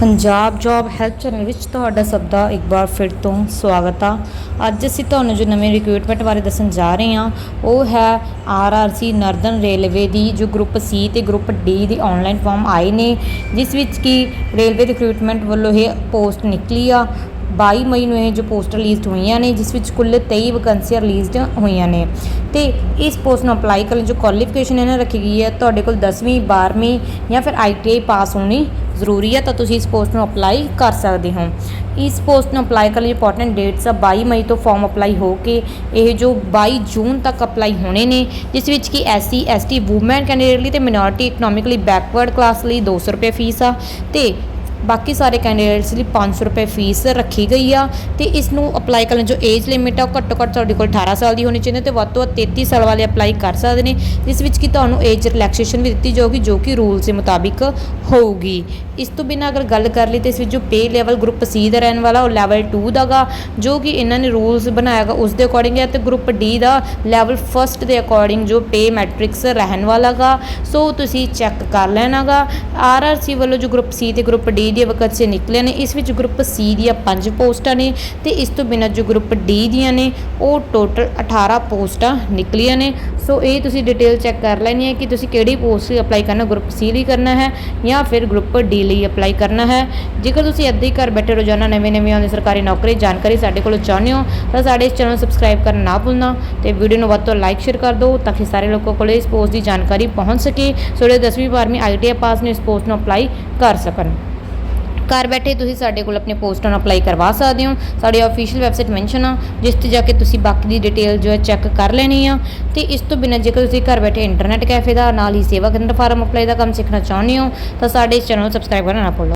Punjab job help channel ਵਿੱਚ ਤੁਹਾਡਾ ਸਭ ਦਾ ਇੱਕ ਵਾਰ ਫਿਰ ਤੋਂ ਸਵਾਗਤ ਆ। ਅੱਜ ਅਸੀਂ ਤੁਹਾਨੂੰ ਜੋ ਨਵੇਂ ਰਿਕਰੂਟਮੈਂਟ ਬਾਰੇ ਦੱਸਣ ਜਾ ਰਹੇ ਹਾਂ, ਉਹ ਹੈ ਆਰਆਰਸੀ ਨਰਦਨ ਰੇਲਵੇ ਦੀ, ਜੋ ਗਰੁੱਪ ਸੀ ਤੇ ਗਰੁੱਪ ਡੀ ਦੀ ਆਨਲਾਈਨ ਫਾਰਮ ਆਏ ਨੇ, ਜਿਸ ਵਿੱਚ ਕਿ ਰੇਲਵੇ ਰਿਕਰੂਟਮੈਂਟ ਵੱਲੋਂ ਇਹ ਪੋਸਟ ਨਿਕਲੀ ਆ। 22 ਮਈ ਨੂੰ ਇਹ ਜੋ ਪੋਸਟ ਰਿਲੀਜ਼ਡ ਹੋਈਆਂ ਨੇ, ਜਿਸ ਵਿੱਚ ਕੁੱਲ 23 ਵੈਕੈਂਸੀਆਂ ਰਿਲੀਜ਼ਡ ਹੋਈਆਂ ਨੇ। ਤੇ ਇਸ ਪੋਸਟ ਨੂੰ ਅਪਲਾਈ ਕਰਨ ਜੋ ਕੁਆਲੀਫਿਕੇਸ਼ਨ ਇਹਨਾਂ ਰੱਖੀ ਗਈ ਹੈ, ਤੁਹਾਡੇ ਕੋਲ 10ਵੀਂ 12ਵੀਂ ਜਾਂ ਫਿਰ ਆਈਟੀਆਈ ਪਾਸ ਹੋਣੀ ਜ਼ਰੂਰੀ ਹੈ, ਤਾਂ ਤੁਸੀਂ ਇਸ ਪੋਸਟ ਨੂੰ ਅਪਲਾਈ ਕਰ ਸਕਦੇ ਹੋ। ਇਸ ਪੋਸਟ ਨੂੰ ਅਪਲਾਈ ਕਰਨ ਲਈ ਇੰਪੋਰਟੈਂਟ ਡੇਟਸ ਆ 22 ਮਈ ਤੋਂ ਫਾਰਮ ਅਪਲਾਈ ਹੋ ਕੇ ਇਹ ਜੋ 22 ਜੂਨ ਤੱਕ ਅਪਲਾਈ ਹੋਣੇ ਨੇ, ਜਿਸ ਵਿੱਚ ਕਿ ਐਸਸੀ, ਐਸਟੀ ਵੂਮਨ ਕੈਂਡੀਡੇਟ ਲਈ ਤੇ ਮਿਨੋਰਿਟੀ ਇਕਨੋਮਿਕਲੀ ਬੈਕਵਰਡ ਕਲਾਸ ਲਈ 200 ਰੁਪਏ ਫੀਸ ਆ, ਤੇ ਬਾਕੀ ਸਾਰੇ ਕੈਂਡੀਡੇਟਸ ਲਈ 500 ਰੁਪਏ ਫੀਸ ਰੱਖੀ ਗਈ ਆ ਤੇ ਇਸ ਨੂੰ ਅਪਲਾਈ ਕਰਨ ਜੋ ਏਜ ਲਿਮਿਟ ਆ, ਉਹ ਘੱਟੋ ਘੱਟ ਤੁਹਾਡੇ ਕੋਲ 18 ਸਾਲ ਦੀ ਹੋਣੀ ਚਾਹੀਦੀ ਤੇ ਵੱਧ ਤੋਂ ਵੱਧ 33 ਸਾਲ ਵਾਲੇ ਅਪਲਾਈ ਕਰ ਸਕਦੇ ਨੇ, ਜਿਸ ਵਿੱਚ ਕਿ ਤੁਹਾਨੂੰ ਏਜ ਰਿਲੈਕਸੇਸ਼ਨ ਵੀ ਦਿੱਤੀ ਜਾਊਗੀ, ਜੋ ਕਿ ਰੂਲਸ ਦੇ ਮੁਤਾਬਿਕ ਹੋਊਗੀ। ਇਸ ਤੋਂ ਬਿਨਾਂ ਅਗਰ ਗੱਲ ਕਰ ਲਈ ਤੇ ਇਸ ਵਿੱਚ ਜੋ ਪੇ ਲੈਵਲ ਗਰੁੱਪ ਸੀ ਦਾ ਰਹਿਣ ਵਾਲਾ, ਉਹ ਲੈਵਲ 2 ਦਾਗਾ, ਜੋ ਕਿ ਇਹਨਾਂ ਨੇ ਰੂਲਸ ਬਣਾਇਆਗਾ ਉਸ ਦੇ ਅਕੋਰਡਿੰਗ ਹੈ ਤੇ ਗਰੁੱਪ ਡੀ ਦਾ ਲੈਵਲ ਫਸਟ ਦੇ ਅਕੋਰਡਿੰਗ ਜੋ ਪੇ ਮੈਟ੍ਰਿਕਸ ਰਹਿਣ ਵਾਲਾਗਾ ਸੋ ਤੁਸੀਂ ਚੈੱਕ ਕਰ ਲੈਣਾਗਾ। ਆਰਆਰਸੀ ਵੱਲੋਂ ਜੋ ਗਰੁੱਪ ਸੀ ਤੇ ਗਰੁੱਪ ਡੀ ਦੇ ਵਕਤ ਵੈਕੈਂਸੀਆਂ ਨਿਕਲੀਆਂ ਨੇ। ਇਸ ਵਿੱਚ ਗਰੁੱਪ ਸੀ ਦੀਆਂ 5 ਪੋਸਟਾਂ ਨੇ ਤੇ ਇਸ ਤੋਂ ਬਿਨਾਂ ਜੋ ਗਰੁੱਪ ਡੀ ਦੀਆਂ ਨੇ, ਉਹ ਟੋਟਲ 18 ਪੋਸਟਾਂ ਨਿਕਲੀਆਂ ਨੇ। ਸੋ ਇਹ ਤੁਸੀਂ ਡਿਟੇਲ ਚੈੱਕ ਕਰ ਲੈਣੀ ਹੈ ਕਿ ਤੁਸੀਂ ਕਿਹੜੀ ਪੋਸਟ ਲਈ ਅਪਲਾਈ ਕਰਨਾ ਗਰੁੱਪ ਸੀ ਲਈ ਕਰਨਾ ਹੈ ਜਾਂ ਫਿਰ ਗਰੁੱਪ ਡੀ ਲਈ ਅਪਲਾਈ ਕਰਨਾ ਹੈ। ਜੇਕਰ ਤੁਸੀਂ ਇੱਦਾਂ ਹੀ ਘਰ ਬੈਠੇ ਰੋਜ਼ਾਨਾ ਨਵੇਂ ਨਵੇਂ ਆਉਂਦੇ ਸਰਕਾਰੀ ਨੌਕਰੀ, ਜਾਣਕਾਰੀ ਸਾਡੇ ਕੋਲੋਂ ਚਾਹੁੰਦੇ ਹੋ, ਤਾਂ ਸਾਡੇ ਇਸ ਚੈਨਲ ਨੂੰ ਸਬਸਕ੍ਰਾਈਬ ਕਰਨਾ ਨਾ ਭੁੱਲਣਾ ਤੇ ਵੀਡੀਓ ਨੂੰ ਵੱਧ ਤੋਂ ਲਾਈਕ ਸ਼ੇਅਰ ਕਰ ਦਿਓ ਤਾਂ ਕਿ ਸਾਰੇ ਲੋਕਾਂ ਕੋਲ ਇਸ ਪੋਸਟ ਦੀ ਜਾਣਕਾਰੀ ਪਹੁੰਚ ਸਕੇ, ਸੋ ਜਿਹੜੇ 10ਵੀਂ 12ਵੀਂ ਆਈਟੀਆਈ ਪਾਸ ਨੇ, ਇਸ ਪੋਸਟ ਨੂੰ ਅਪਲਾਈ ਕਰ ਸਕਣ। ਘਰ ਬੈਠੇ ਤੁਸੀਂ ਸਾਡੇ ਕੋਲ ਆਪਣੇ ਪੋਸਟਾਂ ਨੂੰ ਅਪਲਾਈ ਕਰਵਾ ਸਕਦੇ ਹੋ। ਸਾਡੀ ਅਫੀਸ਼ੀਅਲ ਵੈਬਸਾਈਟ ਮੈਂਸ਼ਨ ਆ, ਜਿਸ ਤੇ ਜਾ ਕੇ ਤੁਸੀਂ ਬਾਕੀ ਦੀ ਡਿਟੇਲ ਜੋ ਹੈ ਚੈੱਕ ਕਰ ਲੈਣੀ ਆ। ਤੇ ਇਸ ਤੋਂ ਬਿਨਾਂ ਜੇਕਰ ਤੁਸੀਂ ਘਰ ਬੈਠੇ ਇੰਟਰਨੈਟ ਕੈਫੇ ਦਾ ਨਾਲ ਹੀ ਸੇਵਾ ਕੇਂਦਰ ਫਾਰਮ ਅਪਲਾਈ ਦਾ ਕੰਮ ਸਿੱਖਣਾ ਚਾਹੁੰਦੇ ਹੋ, ਤਾਂ ਸਾਡੇ ਇਸ ਚੈਨਲ ਨੂੰ ਸਬਸਕ੍ਰਾਈਬ ਕਰਨਾ ਨਾ ਭੁੱਲੋ।